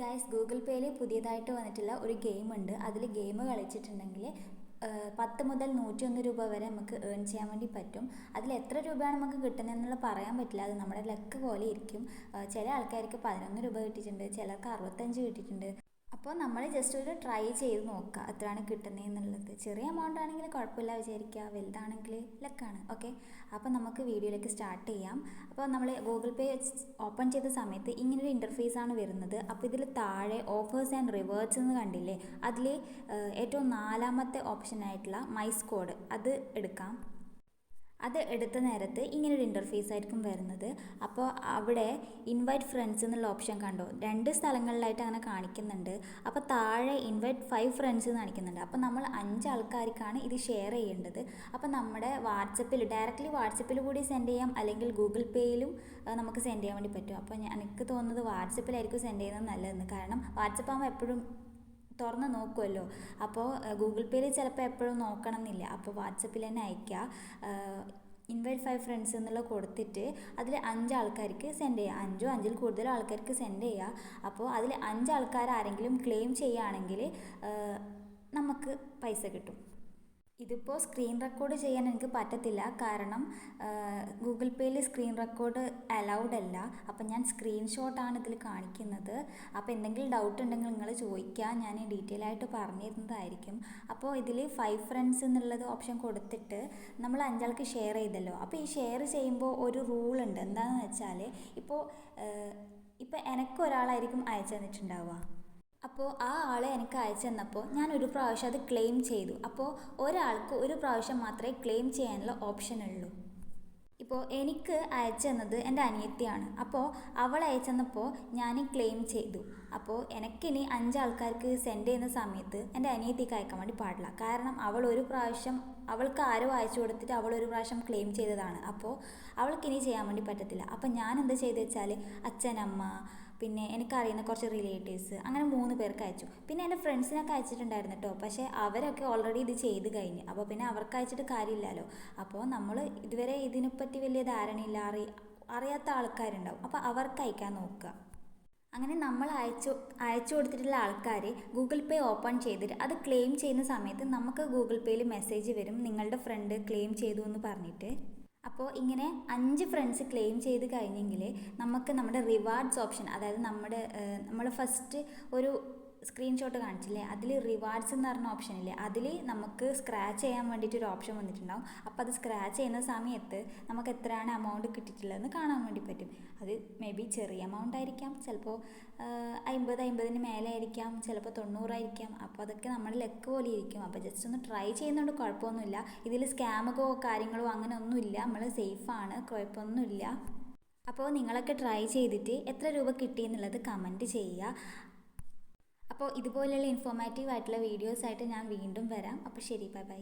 Guys Google പേയിൽ പുതിയതായിട്ട് വന്നിട്ടുള്ള ഒരു ഗെയിം ഉണ്ട്. അതിൽ ഗെയിം കളിച്ചിട്ടുണ്ടെങ്കിൽ പത്ത് മുതൽ നൂറ്റിയൊന്ന് രൂപ വരെ നമുക്ക് ഏൺ ചെയ്യാൻ വേണ്ടി പറ്റും. അതിൽ എത്ര രൂപയാണ് നമുക്ക് കിട്ടുന്നതെന്നുള്ള പറയാൻ പറ്റില്ല. അത് നമ്മുടെ ലക്ക് പോലെ ഇരിക്കും. ചില ആൾക്കാർക്ക് പതിനൊന്ന് രൂപ കിട്ടിയിട്ടുണ്ട് ചിലർക്ക് അറുപത്തഞ്ച് കിട്ടിയിട്ടുണ്ട്. അപ്പോൾ നമ്മൾ ജസ്റ്റ് ഒരു ട്രൈ ചെയ്ത് നോക്കുക എത്രയാണ് കിട്ടുന്നതെന്നുള്ളത് ചെറിയ എമൗണ്ട് ആണെങ്കിൽ കുഴപ്പമില്ല വിചാരിക്കുക. വലുതാണെങ്കിൽ ലക്കാണ് ഓക്കെ അപ്പോൾ നമുക്ക് വീഡിയോയിലേക്ക് സ്റ്റാർട്ട് ചെയ്യാം. അപ്പോൾ നമ്മൾ ഗൂഗിൾ പേ ഓപ്പൺ ചെയ്ത സമയത്ത് ഇങ്ങനൊരു ഇന്റർഫേസ് ആണ് വരുന്നത്. അപ്പോൾ ഇതിൽ താഴെ ഓഫേഴ്സ് ആൻഡ് റിവേർട്സ് എന്ന് കണ്ടില്ലേ? അതിൽ ഏറ്റവും നാലാമത്തെ ഓപ്ഷനായിട്ടുള്ള മൈ സ്കോഡ് അത് എടുക്കാം. അത് എടുത്ത നേരത്ത് ഇങ്ങനൊരു ഇന്റർഫേസ് ആയിരിക്കും വരുന്നത്. അപ്പോൾ അവിടെ ഇൻവൈറ്റ് ഫ്രണ്ട്സ് എന്നുള്ള ഓപ്ഷൻ കണ്ടോ? രണ്ട് സ്ഥലങ്ങളിലായിട്ട് അങ്ങനെ കാണിക്കുന്നുണ്ട്. അപ്പോൾ താഴെ ഇൻവൈറ്റ് ഫൈവ് ഫ്രണ്ട്സ് എന്ന് കാണിക്കുന്നുണ്ട്. അപ്പോൾ നമ്മൾ അഞ്ച് ആൾക്കാർക്കാണ് ഇത് ഷെയർ ചെയ്യേണ്ടത്. അപ്പോൾ നമ്മുടെ വാട്സപ്പിൽ ഡയറക്റ്റ്ലി വാട്സപ്പിൽ കൂടി സെൻഡ് ചെയ്യാം. അല്ലെങ്കിൽ ഗൂഗിൾ പേയിലും നമുക്ക് സെൻഡ് ചെയ്യാൻ വേണ്ടി പറ്റും. അപ്പോൾ എനിക്ക് തോന്നുന്നത് വാട്സപ്പിലായിരിക്കും സെൻഡ് ചെയ്യുന്നത് നല്ലതെന്ന്. കാരണം വാട്സപ്പ് ആകുമ്പോൾ എപ്പോഴും തുറന്ന് നോക്കുമല്ലോ അപ്പോൾ ഗൂഗിൾ പേയിൽ ചിലപ്പോൾ എപ്പോഴും നോക്കണം എന്നില്ല അപ്പോൾ വാട്സപ്പിൽ തന്നെ അയക്കുക ഇൻവൈറ്റ് ഫൈവ് ഫ്രണ്ട്സ് എന്നുള്ള കൊടുത്തിട്ട് അതിൽ അഞ്ച് ആൾക്കാർക്ക് സെൻഡ് ചെയ്യുക അഞ്ചോ അഞ്ചിൽ കൂടുതൽ ആൾക്കാർക്ക് സെൻഡ് ചെയ്യുക അപ്പോൾ അതിൽ അഞ്ച് ആൾക്കാർ ആരെങ്കിലും ക്ലെയിം ചെയ്യുകയാണെങ്കിൽ നമുക്ക് പൈസ കിട്ടും. ഇതിപ്പോൾ സ്ക്രീൻ റെക്കോർഡ് ചെയ്യാൻ എനിക്ക് പറ്റത്തില്ല. കാരണം ഗൂഗിൾ പേയിൽ സ്ക്രീൻ റെക്കോർഡ് അലൗഡ് അല്ല. അപ്പം ഞാൻ സ്ക്രീൻഷോട്ടാണ് ഇതിൽ കാണിക്കുന്നത്. അപ്പോൾ എന്തെങ്കിലും ഡൗട്ട് ഉണ്ടെങ്കിൽ നിങ്ങൾ ചോദിക്കുക ഞാൻ ഡീറ്റെയിൽ ആയിട്ട് പറഞ്ഞു തരുന്നതായിരിക്കും അപ്പോൾ ഇതിൽ ഫൈവ് ഫ്രണ്ട്സ് എന്നുള്ളത് ഓപ്ഷൻ കൊടുത്തിട്ട് നമ്മൾ അഞ്ചാൾക്ക് ഷെയർ ചെയ്തല്ലോ. അപ്പോൾ ഈ ഷെയർ ചെയ്യുമ്പോൾ ഒരു റൂൾ ഉണ്ട്. എന്താണെന്ന് വെച്ചാൽ ഇപ്പോൾ ഇപ്പോൾ എനിക്കൊരാളായിരിക്കും അയച്ചു തന്നിട്ടുണ്ടാവുക. അപ്പോൾ ആ ആളെ എനിക്ക് അയച്ചു തന്നപ്പോൾ ഞാൻ ഒരു പ്രാവശ്യം അത് ക്ലെയിം ചെയ്തു. അപ്പോൾ ഒരാൾക്ക് ഒരു പ്രാവശ്യം മാത്രമേ ക്ലെയിം ചെയ്യാനുള്ള ഓപ്ഷൻ ഉള്ളൂ. ഇപ്പോൾ എനിക്ക് അയച്ചു തന്നത് എന്റെ അനിയത്തിയാണ്. അപ്പോൾ അവൾ അയച്ചു തന്നപ്പോൾ ഞാൻ ക്ലെയിം ചെയ്തു. അപ്പോൾ എനിക്കിനി അഞ്ച് ആൾക്കാർക്ക് സെൻഡ് ചെയ്യുന്ന സമയത്ത് എന്റെ അനിയത്തിക്ക് അയക്കാൻ വേണ്ടി പാടില്ല. കാരണം അവൾ ഒരു പ്രാവശ്യം അവൾക്ക് ആരോ അയച്ചു കൊടുത്തിട്ട് അവൾ ഒരു പ്രാവശ്യം ക്ലെയിം ചെയ്തതാണ്. അപ്പോൾ അവൾക്കിനി ചെയ്യാൻ വേണ്ടി പറ്റത്തില്ല. അപ്പോൾ ഞാൻ എന്ത് ചെയ്തു വെച്ചാൽ അച്ഛനമ്മ പിന്നെ എനിക്കറിയുന്ന കുറച്ച് റിലേറ്റീവ്സ് അങ്ങനെ മൂന്ന് പേർക്ക് അയച്ചു. പിന്നെ എന്റെ ഫ്രണ്ട്സിനൊക്കെ അയച്ചിട്ടുണ്ടായിരുന്നു കേട്ടോ പക്ഷേ അവരൊക്കെ ഓൾറെഡി ഇത് ചെയ്ത് കഴിഞ്ഞു. അപ്പോൾ പിന്നെ അവർക്ക് അയച്ചിട്ട് കാര്യമില്ലല്ലോ. അപ്പോൾ നമ്മൾ ഇതുവരെ ഇതിനെപ്പറ്റി വലിയ ധാരണയില്ല. അറി അറിയാത്ത ആൾക്കാരുണ്ടാവും. അപ്പോൾ അവർക്ക് അയക്കാൻ നോക്കുക. അങ്ങനെ നമ്മൾ അയച്ചു അയച്ചു കൊടുത്തിട്ടുള്ള ആൾക്കാർ ഗൂഗിൾ പേ ഓപ്പൺ ചെയ്തിട്ട് അത് ക്ലെയിം ചെയ്യുന്ന സമയത്ത് നമുക്ക് ഗൂഗിൾ പേയിൽ മെസ്സേജ് വരും. നിങ്ങളുടെ ഫ്രണ്ട് ക്ലെയിം ചെയ്തു എന്ന് പറഞ്ഞിട്ട്. അപ്പോൾ ഇങ്ങനെ അഞ്ച് ഫ്രണ്ട്സ് ക്ലെയിം ചെയ്ത് കഴിഞ്ഞെങ്കിൽ നമുക്ക് നമ്മുടെ റിവാർഡ്സ് ഓപ്ഷൻ അതായത് നമ്മുടെ നമ്മൾ ഫസ്റ്റ് ഒരു സ്ക്രീൻഷോട്ട് കാണിച്ചില്ലേ? അതിൽ റിവാർഡ്സ് എന്ന് പറഞ്ഞ ഓപ്ഷൻ ഇല്ലേ? അതിൽ നമുക്ക് സ്ക്രാച്ച് ചെയ്യാൻ വേണ്ടിയിട്ട് ഒരു ഓപ്ഷൻ വന്നിട്ടുണ്ടാവും. അപ്പോൾ അത് സ്ക്രാച്ച് ചെയ്യുന്ന സമയത്ത് നമുക്ക് എത്രയാണ് എമൗണ്ട് കിട്ടിയിട്ടുള്ളതെന്ന് കാണാൻ വേണ്ടി പറ്റും. അത് മേ ബി ചെറിയ എമൗണ്ട് ആയിരിക്കാം. ചിലപ്പോൾ അമ്പത് അമ്പതിന് മേലെ ആയിരിക്കാം. ചിലപ്പോൾ തൊണ്ണൂറായിരിക്കാം അപ്പോൾ അതൊക്കെ നമ്മുടെ ലക്ക് പോലെ ഇരിക്കും. അപ്പോൾ ജസ്റ്റ് ഒന്ന് ട്രൈ ചെയ്യുന്നതുകൊണ്ട് കുഴപ്പമൊന്നുമില്ല. ഇതിൽ സ്കാമുകോ കാര്യങ്ങളോ അങ്ങനെ ഒന്നുമില്ല. നമ്മൾ സേഫാണ് കുഴപ്പമൊന്നുമില്ല. അപ്പോൾ നിങ്ങളൊക്കെ ട്രൈ ചെയ്തിട്ട് എത്ര രൂപ കിട്ടി എന്നുള്ളത് കമന്റ് ചെയ്യുക. അപ്പോൾ ഇതുപോലെയുള്ള ഇൻഫോർമാറ്റീവ് ആയിട്ടുള്ള വീഡിയോസ് ആയിട്ട് ഞാൻ വീണ്ടും വരാം. അപ്പോൾ ശരി ബൈ ബൈ